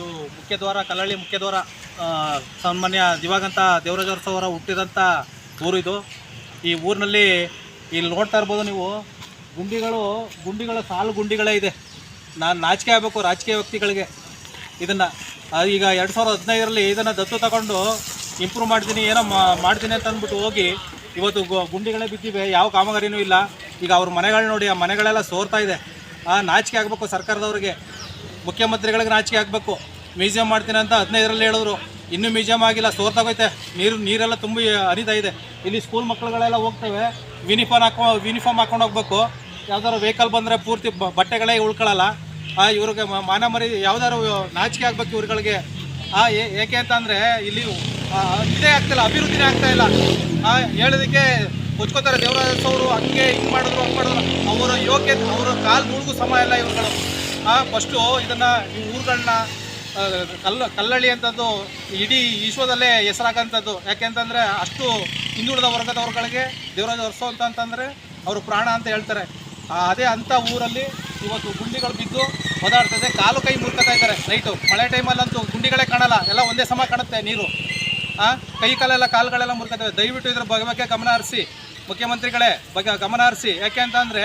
ಇದು ಮುಖ್ಯದ್ವಾರ ಕಲ್ಲಳ್ಳಿ ಮುಖ್ಯದ್ವಾರ ಸಾಮಾನ್ಯ ದಿವಾಗಂತ ಸನ್ಮಾನ್ಯ ದಿವಂಗತ ದೇವರಾಜ ಅವರ ಹುಟ್ಟಿದಂಥ ಊರು ಇದು. ಈ ಊರಿನಲ್ಲಿ ಇಲ್ಲಿ ನೋಡ್ತಾ ಇರ್ಬೋದು ನೀವು, ಗುಂಡಿಗಳು, ಗುಂಡಿಗಳ ಸಾಲು ಗುಂಡಿಗಳೇ ಇದೆ. ನಾನು ನಾಚಿಕೆ ಆಗಬೇಕು ರಾಜಕೀಯ ವ್ಯಕ್ತಿಗಳಿಗೆ ಇದನ್ನು. ಈಗ ಎರಡು ಸಾವಿರದ ಹದಿನೈದರಲ್ಲಿ ಇದನ್ನು ದತ್ತು ತಗೊಂಡು ಇಂಪ್ರೂವ್ ಮಾಡ್ತೀನಿ ಏನೋ ಮಾಡ್ತೀನಿ ಅಂತ ಅಂದ್ಬಿಟ್ಟು ಹೋಗಿ ಇವತ್ತು ಗುಂಡಿಗಳೇ ಬಿದ್ದಿವೆ, ಯಾವ ಕಾಮಗಾರಿನೂ ಇಲ್ಲ. ಈಗ ಅವ್ರ ಮನೆಗಳು ನೋಡಿ, ಆ ಮನೆಗಳೆಲ್ಲ ಸೋರ್ತಾ ಇದೆ. ಆ, ನಾಚಿಕೆ ಆಗಬೇಕು ಸರ್ಕಾರದವ್ರಿಗೆ. ಮುಖ್ಯಮಂತ್ರಿಗಳಿಗೆ ನಾಚಿಕೆ ಆಗಬೇಕು. ಮ್ಯೂಸಿಯಂ ಮಾಡ್ತೀನಿ ಅಂತ ಹದಿನೈದರಲ್ಲಿ ಹೇಳಿದ್ರು. ಇನ್ನೂ ಮ್ಯೂಸಿಯಂ ಆಗಿಲ್ಲ ಸೋರ್ತಾಗೋಯ್ತೆ ನೀರು, ನೀರೆಲ್ಲ ತುಂಬಿ ಹರಿತಾ ಇದೆ. ಇಲ್ಲಿ ಸ್ಕೂಲ್ ಮಕ್ಕಳುಗಳೆಲ್ಲ ಹೋಗ್ತವೆ. ಯೂನಿಫಾರ್ಮ್ ಹಾಕೊ ಯೂನಿಫಾರ್ಮ್ ಹಾಕೊಂಡು ಹೋಗ್ಬೇಕು. ಯಾವ್ದಾದ್ರು ವೆಹಿಕಲ್ ಬಂದರೆ ಪೂರ್ತಿ ಬಟ್ಟೆಗಳೇ ಉಳ್ಕೊಳ್ಳಲ್ಲ ಇವ್ರಿಗೆ ಮಾನ ಮರಿ ಯಾವ್ದಾದ್ರು ನಾಚಿಕೆ ಆಗ್ಬೇಕು ಇವ್ರುಗಳಿಗೆ. ಆ ಏಕೆ ಅಂತಂದರೆ ಇಲ್ಲಿ ಇದೇ ಆಗ್ತಿಲ್ಲ, ಅಭಿವೃದ್ಧಿನೇ ಆಗ್ತಾ ಇಲ್ಲ. ಹೇಳೋದಕ್ಕೆ ಹೊಚ್ಕೋತಾರೆ ದೇವರಾಜ ಅವರು ಹಂಗೆ ಹಿಂಗೆ ಮಾಡಿದ್ರು, ಹಂಗೆ ಮಾಡಿದ್ರು. ಅವರ ಯೋಗ್ಯತೆ, ಅವರ ಕಾಲು ಮುಳುಗು ಸಮ ಇಲ್ಲ ಇವ್ರುಗಳು. ಫಸ್ಟು ಇದನ್ನು ಈ ಊರುಗಳನ್ನ ಕಲ್ಲ ಕಲ್ಲಳ್ಳಿ ಅಂಥದ್ದು ಇಡೀ ವಿಶ್ವದಲ್ಲೇ ಹೆಸರಾಗಂಥದ್ದು. ಯಾಕೆಂತಂದರೆ ಅಷ್ಟು ಹಿಂದುಳಿದ ವರ್ಗದವ್ರುಗಳಿಗೆ ದೇವರಾಜ ವರ್ಷ ಅಂತ ಅಂತಂದರೆ ಅವರು ಪ್ರಾಣ ಅಂತ ಹೇಳ್ತಾರೆ. ಅದೇ ಅಂಥ ಊರಲ್ಲಿ ಇವತ್ತು ಗುಂಡಿಗಳು ಬಿದ್ದು ಓದಾಡ್ತದೆ ಕಾಲು ಕೈ ಮುರ್ಕೊತಾ ಇದ್ದಾರೆ ನೈಟು ಮಳೆ ಟೈಮಲ್ಲಂತೂ ಗುಂಡಿಗಳೇ ಕಾಣಲ್ಲ. ಎಲ್ಲ ಒಂದೇ ಸಮ ಕಾಣುತ್ತೆ ನೀರು. ಕೈ ಕಾಲೆಲ್ಲ, ಕಾಲುಗಳೆಲ್ಲ ಮುರ್ಕೊತವೆ ದಯವಿಟ್ಟು ಇದ್ರ ಬಗ್ಗೆ ಗಮನ ಹರಿಸಿ. ಮುಖ್ಯಮಂತ್ರಿಗಳೇ ಬಗ್ಗೆ ಗಮನ ಹರಿಸಿ. ಯಾಕೆ ಅಂತ ಅಂದರೆ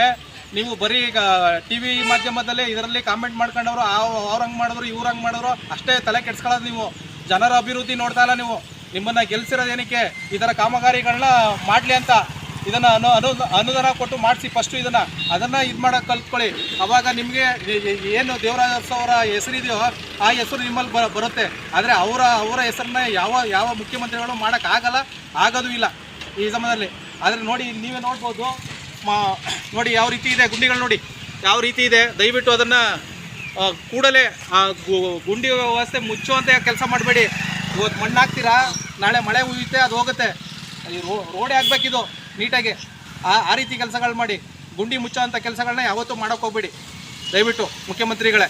ನೀವು ಬರೀ ಈಗ ಟಿ ವಿ ಮಾಧ್ಯಮದಲ್ಲೇ ಇದರಲ್ಲಿ ಕಾಮೆಂಟ್ ಮಾಡ್ಕೊಂಡವರು ಅವ್ರು ಹಂಗೆ ಮಾಡಿದ್ರು, ಇವ್ರು ಹಂಗೆ ಮಾಡಿದ್ರು, ಅಷ್ಟೇ ತಲೆ ಕೆಡ್ಸ್ಕೊಳ್ಳೋದು ನೀವು. ಜನರ ಅಭಿವೃದ್ಧಿ ನೋಡ್ತಾ ಇಲ್ಲ ನೀವು. ನಿಮ್ಮನ್ನು ಗೆಲ್ಸಿರೋದೇನಕ್ಕೆ ಥರ ಕಾಮಗಾರಿಗಳನ್ನ ಮಾಡಲಿ ಅಂತ ಇದನ್ನು ಅನು ಅನು, ಅನುದಾನ ಕೊಟ್ಟು ಮಾಡಿಸಿ ಫಸ್ಟು ಇದನ್ನು. ಅದನ್ನು ಇದು ಮಾಡೋಕೆ ಕಲ್ತ್ಕೊಳ್ಳಿ. ಅವಾಗ ನಿಮಗೆ ಏನು ದೇವರಾಜ ಅರಸು ಅವರ ಹೆಸರಿದೆಯೋ, ಆ ಹೆಸರು ನಿಮ್ಮಲ್ಲಿ ಬ, ಬರುತ್ತೆ. ಆದರೆ ಅವರ ಅವರ ಹೆಸರನ್ನ ಯಾವ ಯಾವ ಮುಖ್ಯಮಂತ್ರಿಗಳು ಮಾಡೋಕ್ಕಾಗಲ್ಲ ಆಗೋದು ಇಲ್ಲ ಈ ಸಮಯದಲ್ಲಿ. ಆದರೆ ನೋಡಿ, ನೀವೇ ನೋಡ್ಬೋದು ಮಾ, ನೋಡಿ ಯಾವ ರೀತಿ ಇದೆ ಗುಂಡಿಗಳು ನೋಡಿ. ಯಾವ ರೀತಿ ಇದೆ? ದಯವಿಟ್ಟು ಅದನ್ನು ಕೂಡಲೇ ಆ ಗುಂಡಿ ವ್ಯವಸ್ಥೆ ಮುಚ್ಚುವಂತೆ ಕೆಲಸ ಮಾಡಬೇಡಿ. ಇವತ್ತು ಮಣ್ಣು ಹಾಕ್ತೀರಾ? ನಾಳೆ ಮಳೆ ಉಯ್ಯುತ್ತೆ ಅದು ಹೋಗುತ್ತೆ. ರೋ, ರೋಡೇ ಆಗಬೇಕಿದು, ನೀಟಾಗಿ. ಆ ಆ ರೀತಿ ಕೆಲಸಗಳು ಮಾಡಿ. ಗುಂಡಿ ಮುಚ್ಚೋ ಅಂಥ ಕೆಲಸಗಳನ್ನ ಯಾವತ್ತೂ ಮಾಡೋಕ್ಕೆ ಹೋಗ್ಬೇಡಿ. ದಯವಿಟ್ಟು ಮುಖ್ಯಮಂತ್ರಿಗಳೇ.